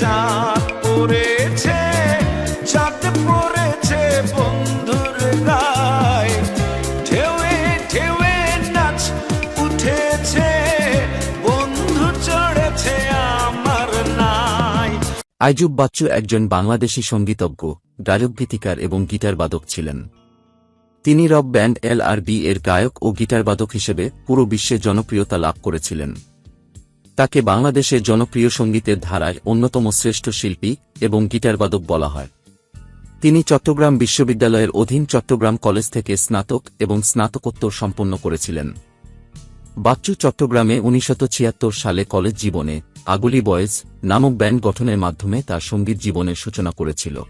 চাঁদ পড়েছে চাঁদ পড়েছে বন্ধুর গায়। নাচ উঠেছে, বন্ধু চড়েছে আমার নাই। আইজুব বাচ্চু একজন বাংলাদেশি সঙ্গীতজ্ঞ গায়ক গীতিকার এবং গিটার বাদক ছিলেন। তিনি rock band L R B এর গায়ক ও গিটার বাদক হিসেবে পুরো বিশ্বে জনপ্রিয়তা লাভ করেছিলেন। তাকে বাংলাদেশের জনপ্রিয় সঙ্গীতের ধারায় অন্যতম শ্রেষ্ঠ শিল্পী এবং গিটারবাদক বলা হয়। তিনি চট্টগ্রাম বিশ্ববিদ্যালয়ের অধীন চট্টগ্রাম কলেজ থেকে স্নাতক এবং স্নাতকোত্তর সম্পন্ন করেছিলেন। বাচ্চু চট্টগ্রামে উনিশশো ছিয়াত্তর সালে কলেজ জীবনে আগুলি বয়েজ নামক ব্যান্ড গঠনের মাধ্যমে তার সংগীত জীবনের সূচনা করেছিল।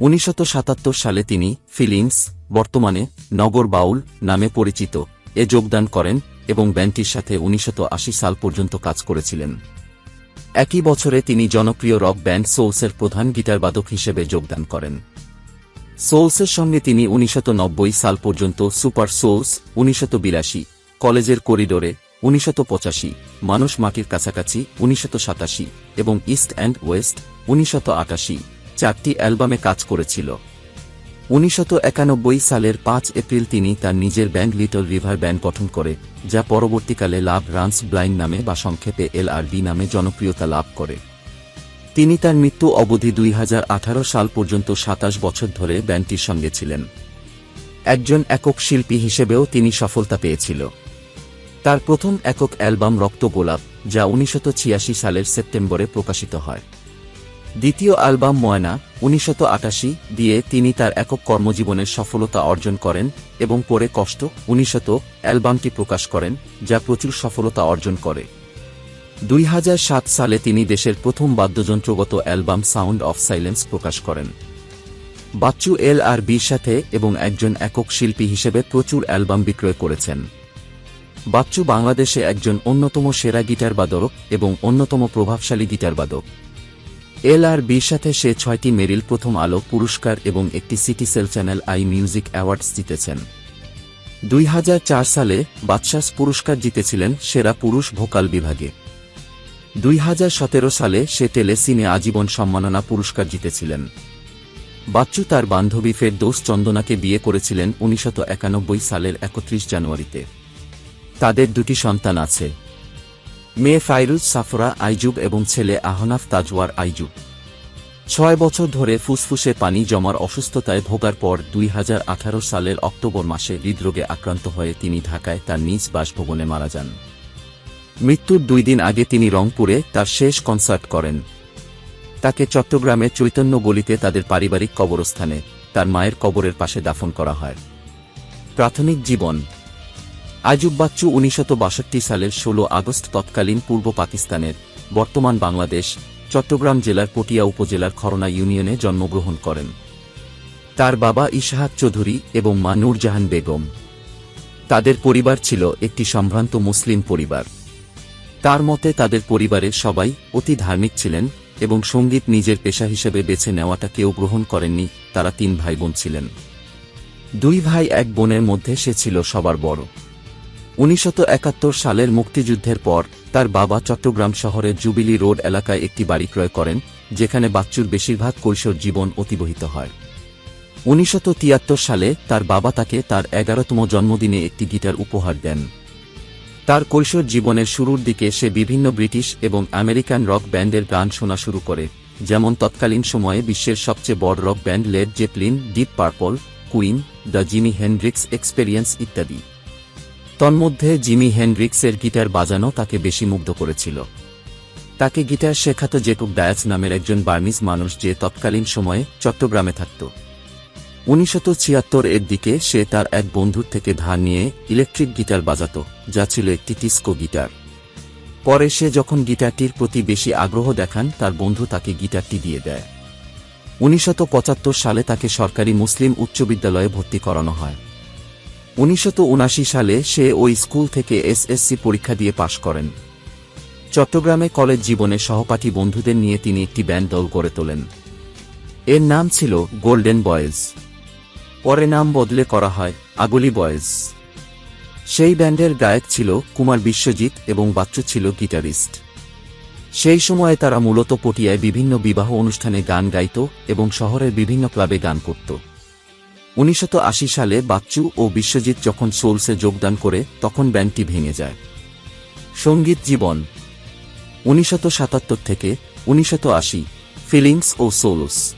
উনিশশো সাতাত্তর সালে তিনি ফিলিংস বর্তমানে নগর বাউল নামে পরিচিত। এ যোগদান করেন এবং ব্যান্ডটির সাথে উনিশশো সাল পর্যন্ত কাজ করেছিলেন। একই বছরে তিনি জনপ্রিয় রক ব্যান্ড সোলসের প্রধান গিটারবাদক হিসেবে যোগদান করেন। সোলসের সঙ্গে তিনি উনিশশো সাল পর্যন্ত সুপার সোলস, উনিশশো কলেজের করিডোরে, উনিশশো মানুষ মাটির কাছাকাছি, উনিশশো এবং ইস্ট অ্যান্ড ওয়েস্ট, উনিশশো চারটি অ্যালবামে কাজ করেছিল। উনিশশো একানব্বই সালের পাঁচ এপ্রিল তিনি তার নিজের ব্যান্ড লিটল রিভার ব্যান্ড গঠন করে, যা পরবর্তীকালে লাভ রান্স ব্লাইন্ড নামে বা সংক্ষেপে এলআরবি নামে জনপ্রিয়তা লাভ করে। তিনি তার মৃত্যু অবধি দুই হাজার আঠারো সাল পর্যন্ত সাতাশ বছর ধরে ব্যান্ডটির সঙ্গে ছিলেন। একজন একক শিল্পী হিসেবেও তিনি সফলতা পেয়েছিল। তার প্রথম একক অ্যালবাম রক্ত গোলাপ, যা উনিশশো ছিয়াশি সালের সেপ্টেম্বরে প্রকাশিত হয়। দ্বিতীয় অ্যালবাম ময়না, উনিশশো দিয়ে তিনি তার একক কর্মজীবনের সফলতা অর্জন করেন এবং পরে কষ্ট, উনিশশো অ্যালবামটি প্রকাশ করেন, যা প্রচুর সফলতা অর্জন করে। দুই হাজার সাত সালে তিনি দেশের প্রথম বাদ্যযন্ত্রগত অ্যালবাম সাউন্ড অফ সাইলেন্স প্রকাশ করেন। বাচ্চু এল আর বির সাথে এবং একজন একক শিল্পী হিসেবে প্রচুর অ্যালবাম বিক্রয় করেছেন। বাচ্চু বাংলাদেশে একজন অন্যতম সেরা গিটার বাদক এবং অন্যতম প্রভাবশালী গিটার বাদক এল আর বির সাথে সে ছয়টি মেরিল প্রথম আলো, পুরস্কার এবং একটি city cell channel I music awards জিতেছেন। দুই হাজার চার সালে বাদশাস পুরস্কার জিতেছিলেন সেরা পুরুষ ভোকাল বিভাগে। দুই হাজার সতেরো সালে সে টেলেসিনে আজীবন সম্মাননা পুরস্কার জিতেছিলেন। বাচ্চু তার বান্ধবী ফেরদৌস চন্দনাকে বিয়ে করেছিলেন উনিশশো একানব্বই সালের একত্রিশ জানুয়ারিতে। তাদের দুটি সন্তান আছে। মেয়ে ফাইরুজ সাফরা আইজুব এবং ছেলে আহনাফ তাজওয়ার আইজুব ছয় বছর ধরে ফুসফুসে পানি জমার অসুস্থতায় ভোগার পর দুই হাজার আঠারো সালের অক্টোবর মাসে হৃদরোগে আক্রান্ত হয়ে তিনি ঢাকায় তার নিজ বাসভবনে মারা যান। মৃত্যুর দুই দিন আগে তিনি রংপুরে তার শেষ কনসার্ট করেন। তাকে চট্টগ্রামে চৈতন্য গলিতে তাদের পারিবারিক কবরস্থানে তার মায়ের কবরের পাশে দাফন করা হয়। প্রাথমিক জীবন আজুব বাচ্চু উনিশশো সালের ১৬ আগস্ট তৎকালীন পূর্ব পাকিস্তানের, বর্তমান বাংলাদেশ, চট্টগ্রাম জেলার পটিয়া উপজেলার খরনা ইউনিয়নে জন্মগ্রহণ করেন। তার বাবা ইশাহাক চৌধুরী এবং মা নূরজাহান বেগম। তাদের পরিবার ছিল একটি সম্ভ্রান্ত মুসলিম পরিবার। তার মতে তাদের পরিবারের সবাই অতি ধার্মিক ছিলেন এবং সংগীত নিজের পেশা হিসেবে বেছে নেওয়াটা কেউ গ্রহণ করেননি, তারা তিন ভাই বোন ছিলেন। দুই ভাই এক বোনের মধ্যে সে ছিল সবার বড়। উনিশশো একাত্তর সালের মুক্তিযুদ্ধের পর, তার বাবা চট্টগ্রাম শহরের জুবিলি রোড এলাকায় একটি বাড়ি ক্রয় করেন, যেখানে বাচ্চুর বেশিরভাগ কৈশোর জীবন অতিবাহিত হয়। উনিশশো তিয়াত্তর সালে তার বাবা তাকে তার এগারোতম জন্মদিনে একটি গিটার উপহার দেন। তার কৈশোর জীবনের শুরুর দিকে সে বিভিন্ন ব্রিটিশ এবং আমেরিকান রক ব্যান্ডের গান শোনা শুরু করে, যেমন তৎকালীন সময়ে বিশ্বের সবচেয়ে বড় rock band Led Zeppelin Deep Purple Queen the Jimi Hendrix experience ইত্যাদি। তন্মধ্যে জিমি হেনড্রিক্সের গিটার বাজানো তাকে বেশি মুগ্ধ করেছিল। তাকে গিটার শেখাত জেকুব ডায়াস নামের একজন বার্মিজ মানুষ যে তৎকালীন সময়ে চট্টগ্রামে থাকত। উনিশশো ছিয়াত্তর এর দিকে সে তার এক বন্ধুর থেকে ধার নিয়ে ইলেকট্রিক গিটার বাজাত, যা ছিল একটি টিস্কো গিটার। পরে সে যখন গিটারটির প্রতি বেশি আগ্রহ দেখান, তার বন্ধু তাকে গিটারটি দিয়ে দেয়। উনিশশো পঁচাত্তর সালে তাকে সরকারি মুসলিম উচ্চ বিদ্যালয়ে ভর্তি করানো হয়। উনিশশো সালে সে ওই স্কুল থেকে এসএসসি পরীক্ষা দিয়ে পাশ করেন। চট্টগ্রামে কলেজ জীবনে সহপাঠী বন্ধুদের নিয়ে তিনি একটি ব্যান্ড দল গড়ে তোলেন। এর নাম ছিল গোল্ডেন বয়েজ। পরে নাম বদলে করা হয় আগলি বয়েজ। সেই ব্যান্ডের গায়ক ছিল কুমার বিশ্বজিৎ এবং বাচ্চু ছিল গিটারিস্ট। সেই সময়ে তারা মূলত পটিয়ায় বিভিন্ন বিবাহ অনুষ্ঠানে গান গাইত এবং শহরের বিভিন্ন ক্লাবে গান করত। উনিশশো আশি সালে বাচ্চু ও বিশ্বজিৎ যখন সোলসে যোগদান করে, তখন ব্যান্ডটি ভেঙে যায়। সংগীত জীবন। উনিশশো থেকে উনিশশো ফিলিংস ও সোলস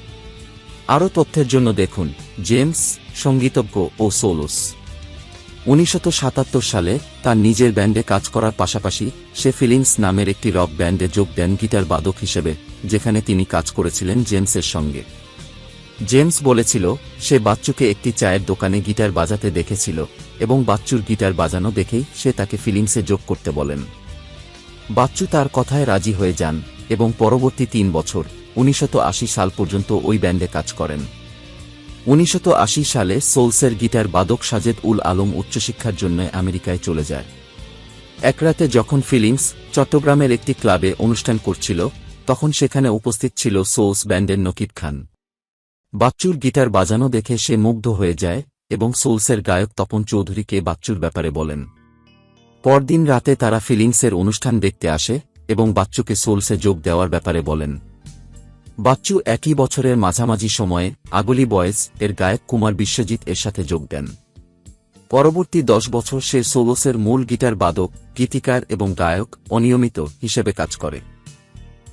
আরও তথ্যের জন্য দেখুন জেমস সঙ্গীতজ্ঞ ও সোলস উনিশশো সালে তার নিজের ব্যান্ডে কাজ করার পাশাপাশি সে ফিলিংস নামের একটি রক ব্যান্ডে যোগ দেন গিটার বাদক হিসেবে, যেখানে তিনি কাজ করেছিলেন জেমসের সঙ্গে। জেমস বলেছিল, সে বাচ্চুকে একটি চায়ের দোকানে গিটার বাজাতে দেখেছিল এবং বাচ্চুর গিটার বাজানো দেখেই সে তাকে ফিলিংসে যোগ করতে বলেন। বাচ্চু তার কথায় রাজি হয়ে যান এবং পরবর্তী তিন বছর, উনিশশো আশি সাল পর্যন্ত ওই ব্যান্ডে কাজ করেন। উনিশশো আশি সালে সোলসের গিটার বাদক সাজেদ উল আলম উচ্চশিক্ষার জন্য আমেরিকায় চলে যায়। এক রাতে যখন ফিলিংস চট্টগ্রামের একটি ক্লাবে অনুষ্ঠান করছিল, তখন সেখানে উপস্থিত ছিল সোলস ব্যান্ডের নকিব খান। বাচ্চুর গিটার বাজানো দেখে সে মুগ্ধ হয়ে যায় এবং সোলসের গায়ক তপন চৌধুরীকে বাচ্চুর ব্যাপারে বলেন। পরদিন রাতে তারা ফিলিংসের অনুষ্ঠান দেখতে আসে এবং বাচ্চুকে সোলসে যোগ দেওয়ার ব্যাপারে বলেন। বাচ্চু একই বছরের মাঝামাঝি সময়ে আগলি বয়েজ এর গায়ক কুমার বিশ্বজিৎ এর সাথে যোগ দেন। পরবর্তী দশ বছর সে সোলসের মূল গিটার বাদক, গীতিকার এবং গায়ক অনিয়মিত হিসেবে কাজ করে।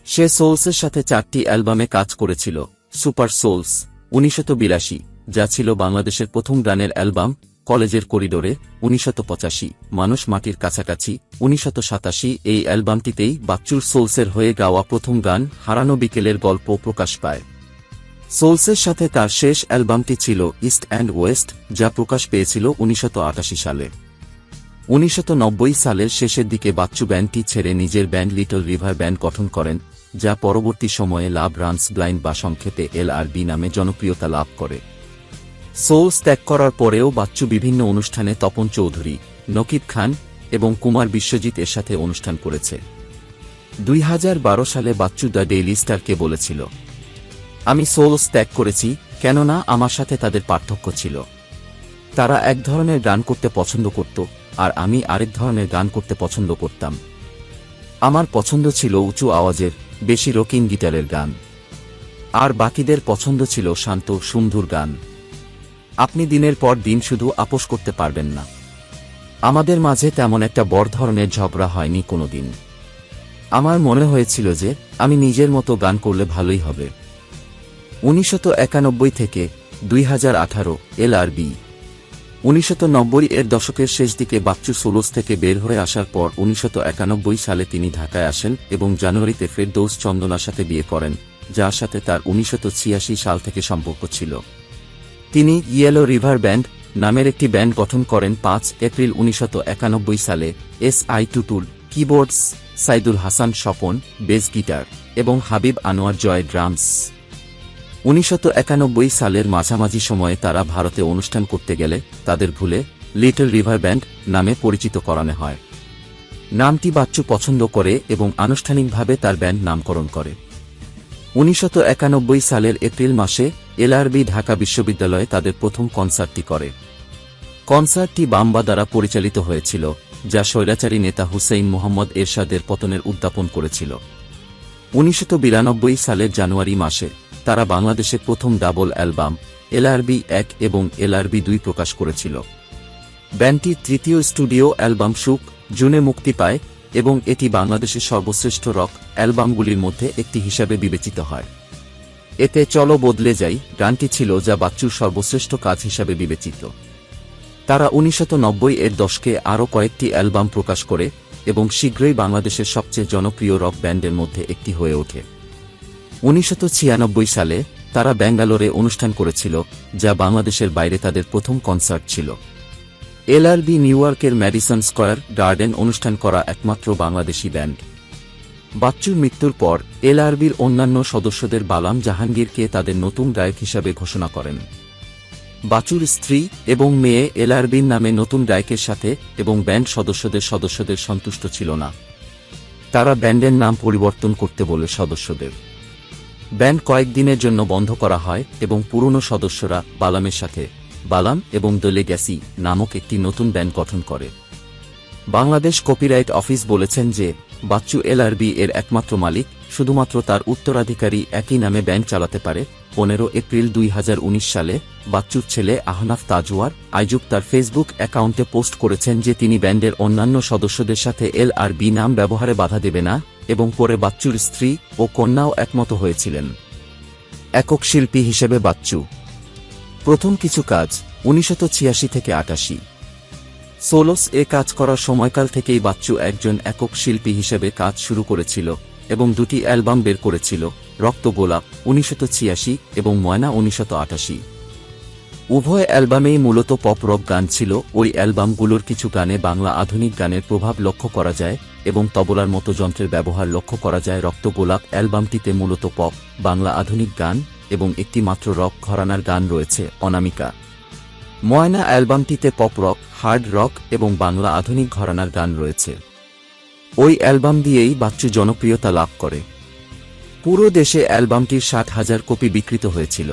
সে সোলসের সাথে চারটি অ্যালবামে কাজ করেছিল, সুপার সোলস। উনিশশত বিরাশি, যা ছিল বাংলাদেশের প্রথম গানের অ্যালবাম, কলেজের করিডোরে উনিশশত পঁচাশি, মানুষ মাটির কাছাকাছি উনিশশত সাতাশি, এই অ্যালবামটিতেই বাচ্চুর সোলসের হয়ে গাওয়া প্রথম গান, হারানো বিকেলের গল্প প্রকাশ পায়। সোলসের সাথে তার শেষ অ্যালবামটি ছিল ইস্ট অ্যান্ড ওয়েস্ট, যা প্রকাশ পেয়েছিল উনিশশত সালে। উনিশশত সালের শেষের দিকে বাচ্চু ব্যান্ডটি ছেড়ে নিজের ব্যান্ড লিটল রিভার ব্যান্ড গঠন করেন যা পরবর্তী সময়ে লাভ রানস ব্লাইন্ড বা সংক্ষেপে এলআরবি নামে জনপ্রিয়তা লাভ করে। সোলস ত্যাগ করার পরেও বাচ্চু বিভিন্ন অনুষ্ঠানে তপন চৌধুরী, নকিব খান এবং কুমার বিশ্বজিৎ এর সাথে অনুষ্ঠান করেছে। দুই হাজার বারো সালে বাচ্চু দ্য ডেইলি স্টারকে বলেছিল, আমি সোলস ত্যাগ করেছি, কেননা আমার সাথে তাদের পার্থক্য ছিল। তারা এক ধরনের গান করতে পছন্দ করত, আর আমি আরেক ধরনের গান করতে পছন্দ করতাম। আমার পছন্দ ছিল উঁচু আওয়াজের বেশি রকিং গিটারের গান। আর বাকিদের পছন্দ ছিল শান্ত, সুন্দর গান। আপনি দিনের পর দিন শুধু আপোষ করতে পারবেন না। আমাদের মাঝে তেমন একটা বড় ধরনের ঝগড়া হয়নি কোনোদিন। আমার মনে হয়েছিল যে, আমি নিজের মতো গান করলে ভালোই হবে। একানব্বই থেকে দুই হাজার আঠারো, এল এলআরবি নব্বই এর দশকের শেষ দিকে বাচ্চু সোলোস থেকে বের হয়ে আসার পর একানব্বই সালে তিনি ঢাকায় আসেন এবং জানুয়ারিতে ফেরদৌস চন্দনার সাথে বিয়ে করেন, যার সাথে তার উনিশশত সাল থেকে সম্পর্ক ছিল। তিনি ইয়েলো রিভার ব্যান্ড নামের একটি ব্যান্ড গঠন করেন পাঁচ এপ্রিল উনিশশত সালে S I Tutul, keyboards, Saidul Hasan Swapan, bass guitar এবং হাবিব আনোয়ার জয় ড্রামস। উনিশশত সালের মাঝামাঝি সময়ে তারা ভারতে অনুষ্ঠান করতে গেলে তাদের ভুলে লিটল রিভার ব্যান্ড নামে পরিচিত করানো হয়। নামটি বাচ্চু পছন্দ করে এবং আনুষ্ঠানিকভাবে তার ব্যান্ড নামকরণ করে। উনিশশত সালের এপ্রিল মাসে এলআরবি ঢাকা বিশ্ববিদ্যালয়ে তাদের প্রথম কনসার্টটি করে। কনসার্টটি বাম্বা দ্বারা পরিচালিত হয়েছিল, যা স্বৈরাচারী নেতা হুসেইন মোহাম্মদ এরশাদের পতনের উদ্যাপন করেছিল। উনিশশত সালের জানুয়ারি মাসে তারা বাংলাদেশে প্রথম ডাবল অ্যালবাম, এলআরবি এক এবং এলআরবি দুই প্রকাশ করেছিল। ব্যান্ডটির তৃতীয় স্টুডিও অ্যালবাম সুখ, জুনে মুক্তি পায় এবং এটি বাংলাদেশের সর্বশ্রেষ্ঠ রক অ্যালবামগুলির মধ্যে একটি হিসাবে বিবেচিত হয়। এতে চলো বদলে যাই, গানটি ছিল যা বাচ্চুর সর্বশ্রেষ্ঠ কাজ হিসাবে বিবেচিত। তারা উনিশশত এর দশকে আরও কয়েকটি অ্যালবাম প্রকাশ করে এবং শীঘ্রই বাংলাদেশের সবচেয়ে জনপ্রিয় রক ব্যান্ডের মধ্যে একটি হয়ে ওঠে। উনিশশত সালে তারা ব্যাঙ্গালোরে অনুষ্ঠান করেছিল, যা বাংলাদেশের বাইরে তাদের প্রথম কনসার্ট ছিল। এলআরবি নিউ ইয়র্কের ম্যাডিসন স্কয়ার গার্ডেন অনুষ্ঠান করা একমাত্র বাংলাদেশি ব্যান্ড। বাচ্চুর মৃত্যুর পর এলআরবির অন্যান্য সদস্যদের বালাম জাহাঙ্গীরকে তাদের নতুন গায়ক হিসাবে ঘোষণা করেন। বাচুর স্ত্রী এবং মেয়ে এলআরবির নামে নতুন গায়কের সাথে এবং ব্যান্ড সদস্যদের সদস্যদের সন্তুষ্ট ছিল না। তারা ব্যান্ডের নাম পরিবর্তন করতে বলে সদস্যদের। ব্যান্ড কয়েকদিনের জন্য বন্ধ করা হয় এবং পুরনো সদস্যরা বালামের সাথে বালাম এবং দ্য লেগ্যাসি নামক একটি নতুন ব্যান্ড গঠন করে। বাংলাদেশ কপিরাইট অফিস বলেছেন যে, বাচ্চু এলআরবি এর একমাত্র মালিক, শুধুমাত্র তার উত্তরাধিকারী একই নামে ব্যান্ড চালাতে পারে। পনেরো এপ্রিল দুই হাজার উনিশ সালে বাচ্চুর ছেলে আহনাফ তাজওয়ার আইজুব তার ফেসবুক অ্যাকাউন্টে পোস্ট করেছেন যে, তিনি ব্যান্ডের অন্যান্য সদস্যদের সাথে এল আর বি নাম ব্যবহারে বাধা দেবে না। এবং পরে বাচ্চুর স্ত্রী ও কন্যাও একমত হয়েছিলেন। একক শিল্পী হিসেবে বাচ্চু। প্রথম কিছু কাজ উনিশশো থেকে আটাশি। সোলোস এ কাজ করার সময়কাল থেকেই বাচ্চু একজন একক শিল্পী হিসেবে কাজ শুরু করেছিল এবং দুটি অ্যালবাম বের করেছিল, রক্ত গোলাপ উনিশশো এবং ময়না উনিশশো উভয় অ্যালবামেই মূলত পপ রক গান ছিল। ওই অ্যালবামগুলোর কিছু গানে বাংলা আধুনিক গানের প্রভাব লক্ষ্য করা যায় এবং তবলার মতো যন্ত্রের ব্যবহার লক্ষ্য করা যায় রক্ত গোলাপ অ্যালবামটিতে মূলত পপ, বাংলা আধুনিক গান এবং একটি মাত্র রক ঘরানার গান রয়েছে, অনামিকা। ময়না অ্যালবামটিতে পপ রক, হার্ড রক এবং বাংলা আধুনিক ঘরানার গান রয়েছে। ওই অ্যালবাম দিয়েই বাচ্চু জনপ্রিয়তা লাভ করে। পুরো দেশে অ্যালবামটির ষাট হাজার কপি বিকৃত হয়েছিল।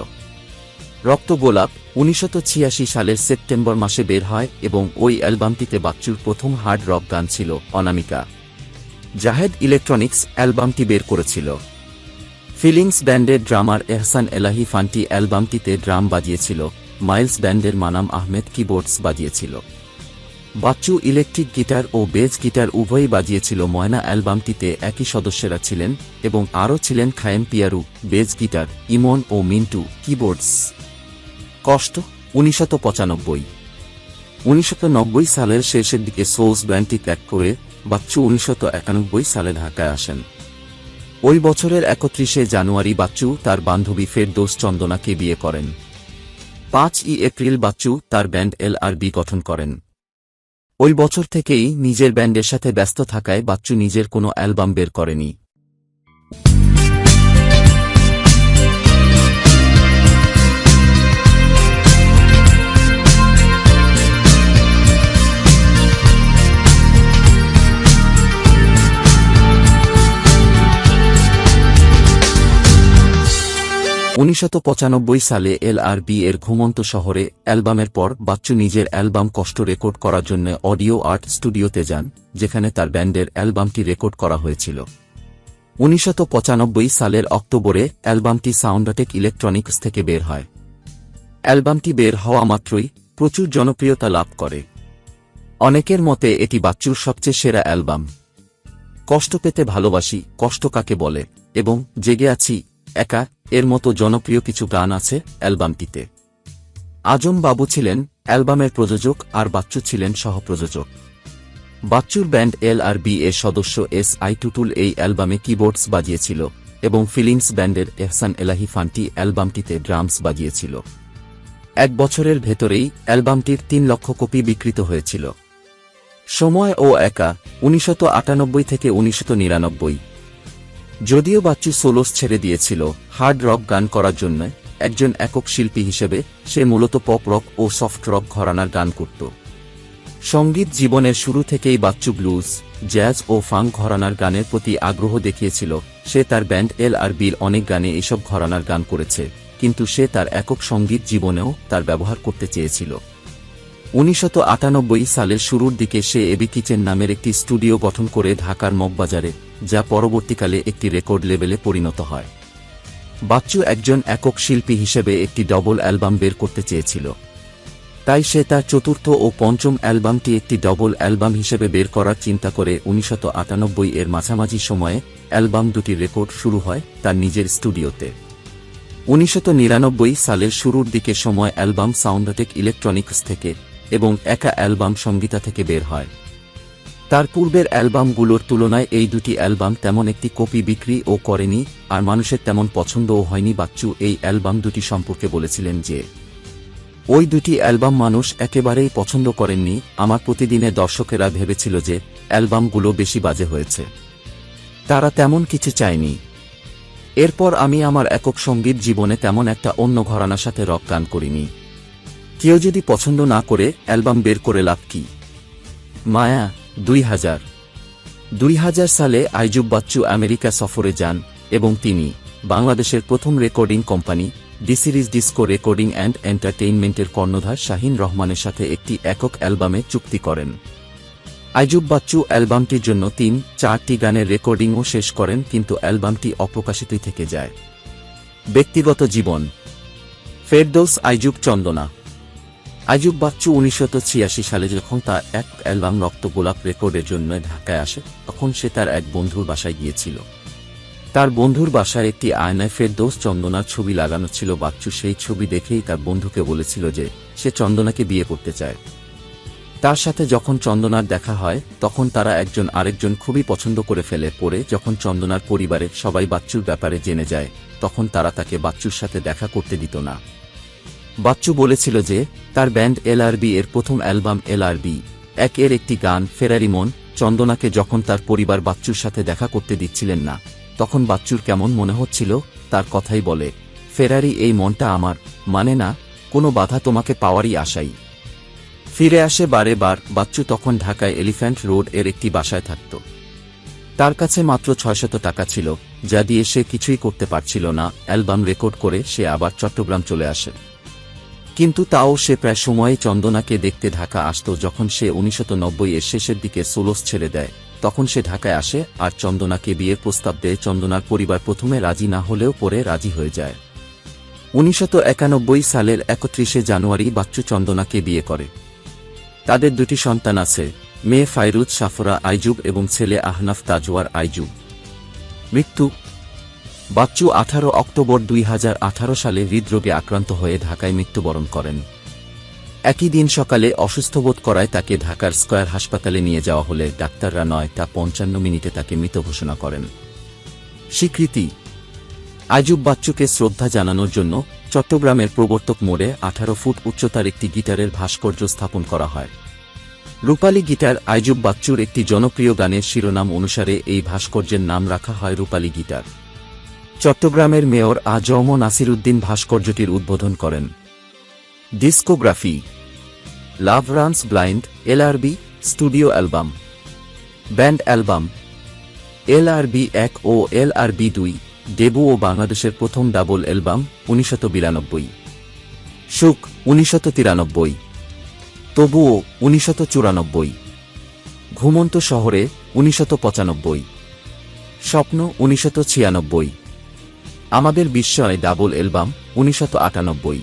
রক্ত গোলাপ উনিশশো সালের সেপ্টেম্বর মাসে বের হয় এবং ওই অ্যালবামটিতে বাচ্চুর প্রথম হার্ড রক গান ছিল অনামিকা। জাহেদ ইলেকট্রনিক্স অ্যালবামটি বের করেছিল। ফিলিংস ব্যান্ডের ড্রামার এহসান এলাহি ফান্টি অ্যালবামটিতে ড্রাম বাজিয়েছিল। মাইলস ব্যান্ডের মানাম আহমেদ কিবোর্ডস বাজিয়েছিল। বাচ্চু ইলেকট্রিক গিটার ও বেজ গিটার উভয়ই বাজিয়েছিল। ময়না অ্যালবামটিতে একই সদস্যরা ছিলেন এবং আরও ছিলেন খায়েম পিয়ারু, বেজ গিটার, ইমন ও মিন্টু কিবোর্ডস। কষ্ট, উনিশশত পঁচানব্বই। উনিশশত নব্বই সালের শেষের দিকে সোলস ব্যান্ডটি ত্যাগ করে বাচ্চু উনিশশত একানব্বই সালে ঢাকায় আসেন। ওই বছরের একত্রিশে জানুয়ারি বাচ্চু তার বান্ধবী ফেরদোস চন্দনাকে বিয়ে করেন। পাঁচ ই এপ্রিল বাচ্চু তার ব্যান্ড এল আর বি গঠন করেন। ওই বছর থেকেই নিজের ব্যান্ডের সাথে ব্যস্ত থাকায় বাচ্চু নিজের কোনো অ্যালবাম বের করেনি। উনিশশত সালে এল আর বি এর ঘুমন্ত শহরে অ্যালবামের পর বাচ্চু নিজের অ্যালবাম কষ্ট রেকর্ড করার জন্য অডিও আর্ট স্টুডিওতে যান, যেখানে তার ব্যান্ডের অ্যালবামটি রেকর্ড করা হয়েছিল। উনিশশত সালের অক্টোবরে অ্যালবামটি সাউন্ডটেক ইলেকট্রনিক্স থেকে বের হয়। অ্যালবামটি বের হওয়া মাত্রই প্রচুর জনপ্রিয়তা লাভ করে। অনেকের মতে এটি বাচ্চুর সবচেয়ে সেরা অ্যালবাম। কষ্ট পেতে ভালোবাসি, কষ্ট কাকে বলে, এবং জেগে আছি একা, এর মতো জনপ্রিয় কিছু গান আছে অ্যালবামটিতে। আজম বাবু ছিলেন অ্যালবামের প্রযোজক আর বাচ্চু ছিলেন সহপ্রযোজক। বাচ্চুর ব্যান্ড এল আর বি এর সদস্য এস আই টুটুল এই অ্যালবামে কিবোর্ডস বাজিয়েছিল এবং ফিলিংস ব্যান্ডের এহসান এলাহি ফান্টি অ্যালবামটিতে ড্রামস বাজিয়েছিল। এক বছরের ভেতরেই অ্যালবামটির তিন লক্ষ কপি বিকৃত হয়েছিল। সময় ও একা, উনিশশত থেকে উনিশশত যদিও বাচ্চু সোলোস ছেড়ে দিয়েছিল হার্ড রক গান করার জন্য একজন একক শিল্পী হিসেবে সে মূলত পপ রক ও সফট রক ঘরানার গান করত। সংগীত জীবনের শুরু থেকেই বাচ্চু ব্লুজ জ্যাজ ও ফাং ঘরানার গানের প্রতি আগ্রহ দেখিয়েছিল। সে তার ব্যান্ড এল আর বির অনেক গানে এসব ঘরানার গান করেছে, কিন্তু সে তার একক সংগীত জীবনেও তার ব্যবহার করতে চেয়েছিল। উনিশশত সালের শুরুর দিকে সে এবি কিচেন নামের একটি স্টুডিও গঠন করে ঢাকার মগবাজারে, যা পরবর্তীকালে একটি রেকর্ড লেভেলে পরিণত হয়। বাচ্চু একজন একক শিল্পী হিসেবে একটি ডবল অ্যালবাম বের করতে চেয়েছিল। তাই সে তার চতুর্থ ও পঞ্চম অ্যালবামটি একটি ডবল অ্যালবাম হিসেবে বের করার চিন্তা করে উনিশশত এর মাঝামাঝি সময়ে অ্যালবাম দুটি রেকর্ড শুরু হয় তার নিজের স্টুডিওতে। উনিশশত সালের শুরুর দিকে সময় অ্যালবাম সাউন্ডাটেক ইলেকট্রনিক্স থেকে এবং একা অ্যালবাম সংগীতা থেকে বের হয়। তার পূর্বের অ্যালবামগুলোর তুলনায় এই দুটি অ্যালবাম তেমন একটি কপি বিক্রি ও করেনি, আর মানুষের তেমন পছন্দও হয়নি বাচ্চু এই অ্যালবাম দুটি সম্পর্কে বলেছিলেন যে, ওই দুটি অ্যালবাম মানুষ একেবারেই পছন্দ করেননি। আমার প্রতিদিনের দর্শকেরা ভেবেছিল যে অ্যালবামগুলো বেশি বাজে হয়েছে। তারা তেমন কিছু চায়নি। এরপর আমি আমার একক সংগীত জীবনে তেমন একটা অন্য ঘরানার সাথে রক গান করিনি। কেউ যদি পছন্দ না করে অ্যালবাম বের করে লাভ কি? মায়া, দুই হাজার। দুই হাজার সালে আইজুব বাচ্চু আমেরিকা সফরে যান এবং তিনি বাংলাদেশের প্রথম recording company D series disco recording and এন্টারটেইনমেন্টের কর্ণধার শাহিন রহমানের সাথে একটি একক অ্যালবামে চুক্তি করেন। আইজুব বাচ্চু অ্যালবামটির জন্য তিন, চারটি গানের রেকর্ডিংও শেষ করেন কিন্তু অ্যালবামটি অপ্রকাশিতই থেকে যায়। ব্যক্তিগত জীবন। ফেরদৌস আইজুব চন্দনা। আইজুব বাচ্চু উনিশশো ছিয়াশি সালে যখন তার এক অ্যালবাম রক্ত গোলাপ রেকর্ডের জন্য ঢাকায় আসে, তখন সে তার এক বন্ধুর বাসায় গিয়েছিল। তার বন্ধুর বাসায় একটি আয়নায় ফেরদৌস চন্দনার ছবি লাগানো ছিল। বাচ্চু সেই ছবি দেখেই তার বন্ধুকে বলেছিল যে সে চন্দনাকে বিয়ে করতে চায়। তার সাথে যখন চন্দনার দেখা হয়, তখন তারা একজন আরেকজন খুবই পছন্দ করে ফেলে। পরে যখন চন্দনার পরিবারের সবাই বাচ্চুর ব্যাপারে জেনে যায়, তখন তারা তাকে বাচ্চুর সাথে দেখা করতে দিত না। বাচ্চু বলেছিল যে, তার ব্যান্ড এলআরবি এর প্রথম অ্যালবাম এলআরবি। এক এর একটি গান ফেরারিমন চন্দনাকে যখন তার পরিবার বাচ্চুর সাথে দেখা করতে দিচ্ছিলেন না, তখন বাচ্চুর কেমন মনে হচ্ছিল, তার কথাই বলে, ফেরারি, এই মনটা আমার মানে না, কোনো বাধা তোমাকে পাওয়ারই আশাই। ফিরে আসে বারে বার, বাচ্চু তখন ঢাকায় এলিফ্যান্ট রোডের একটি বাসায় থাকত। তার কাছে মাত্র ছয়শত টাকা ছিল, যা দিয়ে সে কিছুই করতে পারছিল না, অ্যালবাম রেকর্ড করে সে আবার চট্টগ্রাম চলে আসে। কিন্তু তাও সে প্রায় সময়ে চন্দনাকে দেখতে ঢাকা আসত যখন সে উনিশশত এর শেষের দিকে সোলোস ছেড়ে দেয়। তখন সে ঢাকায় আসে আর চন্দনাকে বিয়ের প্রস্তাব দেয়। চন্দনার পরিবার প্রথমে রাজি না হলেও পরে রাজি হয়ে যায়। উনিশশত সালের একত্রিশে জানুয়ারি বাচ্চু চন্দনাকে বিয়ে করে। তাদের দুটি সন্তান আছে, মেয়ে ফাইরুজ সাফরা আইজুব এবং ছেলে আহনাফ তাজওয়ার আইজুব মৃত্যু বাচ্চু আঠারো অক্টোবর দুই হাজার আঠারো সালে হৃদরোগে আক্রান্ত হয়ে ঢাকায় মৃত্যুবরণ করেন। একই দিন সকালে অসুস্থ বোধ করায় তাকে ঢাকার স্কয়ার হাসপাতালে নিয়ে যাওয়া হলে ডাক্তাররা নয়, তা পঞ্চান্ন মিনিটে তাকে মৃত ঘোষণা করেন। স্বীকৃতি আইজুব বাচ্চুকে শ্রদ্ধা জানানোর জন্য চট্টগ্রামের প্রবর্তক মোড়ে আঠারো ফুট উচ্চতার একটি গিটারের ভাস্কর্য স্থাপন করা হয়। রূপালী গিটার আইজুব বাচ্চুর একটি জনপ্রিয় গানের শিরোনাম অনুসারে এই ভাস্কর্যের নাম রাখা হয় রূপালী গিটার। চট্টগ্রামের মেয়র আজম নাসিরুদ্দিন ভাস্কর্যটির উদ্বোধন করেন। Discography, love runs blind, LRB, studio album, band album, LRB এক ও এলআরবি দুই, ডেবু ও বাংলাদেশের প্রথম ডাবল অ্যালবাম উনিশশত বিরানব্বই। সুখ উনিশশত তিরানব্বই তবুও উনিশশত চুরানব্বই। ঘুমন্ত শহরে উনিশশত পঁচানব্বই। স্বপ্ন উনিশশত ছিয়ানব্বই। আমাদের বিস্ময় ডাবল অ্যালবাম উনিশশত আটানব্বই।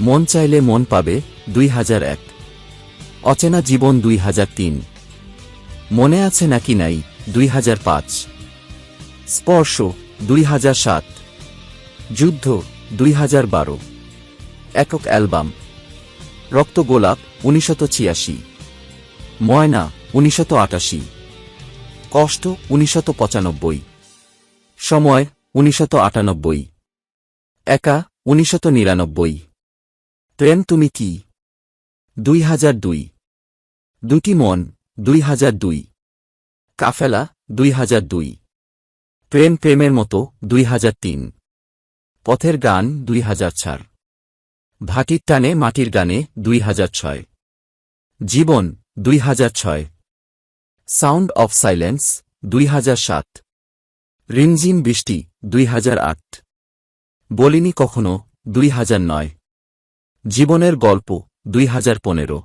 মন চাইলে মন পাবে দুই হাজার এক। অচেনা জীবন দুই হাজার তিন। মনে আছে নাকি নাই দুই হাজার পাঁচ। স্পর্শ দুই হাজার সাত। যুদ্ধ দুই হাজার বারো। একক অ্যালবাম। রক্ত গোলাপ উনিশশত ছিয়াশি। ময়না উনিশশত আটাশি। কষ্ট উনিশশত পঁচানব্বই। সময় উনিশশত আটানব্বই। একা উনিশশত নিরানব্বই। প্রেম তুমি কি? দুই হাজার দুই। দুটি মন, দুই হাজার দুই। কাফেলা, দুই হাজার দুই। প্রেম প্রেমের মতো, দুই হাজার তিন। পথের গান, দুই হাজার চার। ভাটির টানে, মাটির গানে, দুই হাজার ছয়। জীবন, দুই হাজার ছয়। সাউন্ড অফ সাইলেন্স, দুই হাজার সাত। রিমঝিম বৃষ্টি, দুই হাজার আট। বলিনি কখনো, দুই হাজার নয়। জীবনের গল্প, দুই হাজার পনেরো।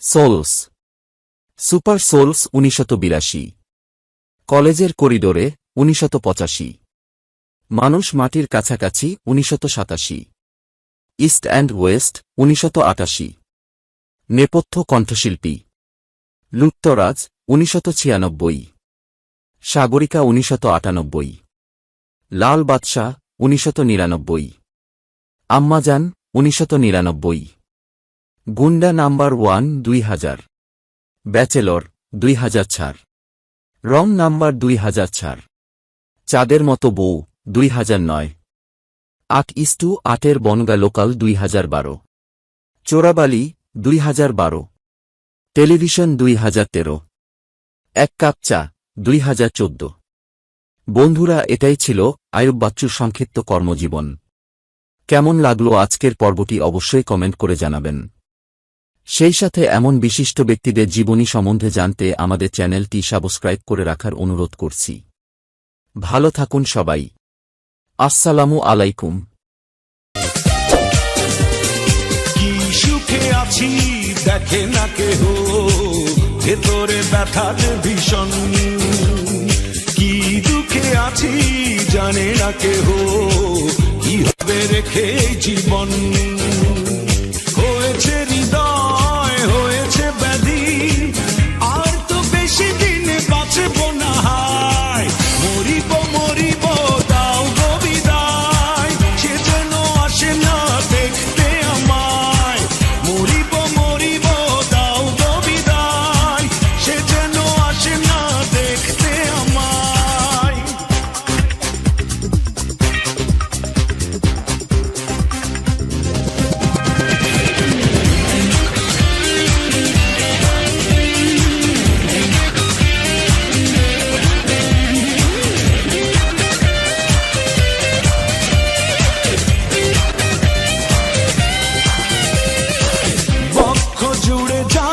সোলস। সুপার সোলস উনিশশত বিরাশি। কলেজের করিডোরে, উনিশশত পঁচাশি। মানুষ মাটির কাছাকাছি, উনিশশত সাতাশি। ইস্ট অ্যান্ড ওয়েস্ট, উনিশশত আটাশি। নেপথ্য কণ্ঠশিল্পী। লুত্তরাজ উনিশশত ছিয়ানব্বই। সাগরিকা উনিশশত আটানব্বই। লাল বাদশাহ উনিশশত নিরানব্বই। আম্মাজান উনিশশত নিরানব্বই। গুন্ডা নাম্বার ওয়ান দুই হাজার। ব্যাচেলর দুই হাজার ছাড় রং নাম্বার দুই হাজার ছাড় চাঁদের মতো বউ দুই হাজার নয়। আট ইস্টু আটের বনগা লোকাল দুই হাজার বারো। চোরাবালি দুই হাজার বারো। টেলিভিশন দুই হাজার তেরো। এক কাপ চা। দুই হাজার চোদ্দ। বন্ধুরা, এটাই ছিল আয়ুব বাচ্চুর সংক্ষিপ্ত কর্মজীবন। কেমন লাগল আজকের পর্বটি অবশ্যই কমেন্ট করে জানাবেন। সেই সাথে এমন বিশিষ্ট ব্যক্তিদের জীবনী সম্বন্ধে জানতে আমাদের চ্যানেলটি সাবস্ক্রাইব করে রাখার অনুরোধ করছি। ভালো থাকুন সবাই। আসসালামু আলাইকুম। দেখে না কেহ। ভেতরে ব্যথাতে ভীষণ কি দুঃখে আছি জানে না কেহ কি হবে রেখে জীবন?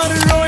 tomorrow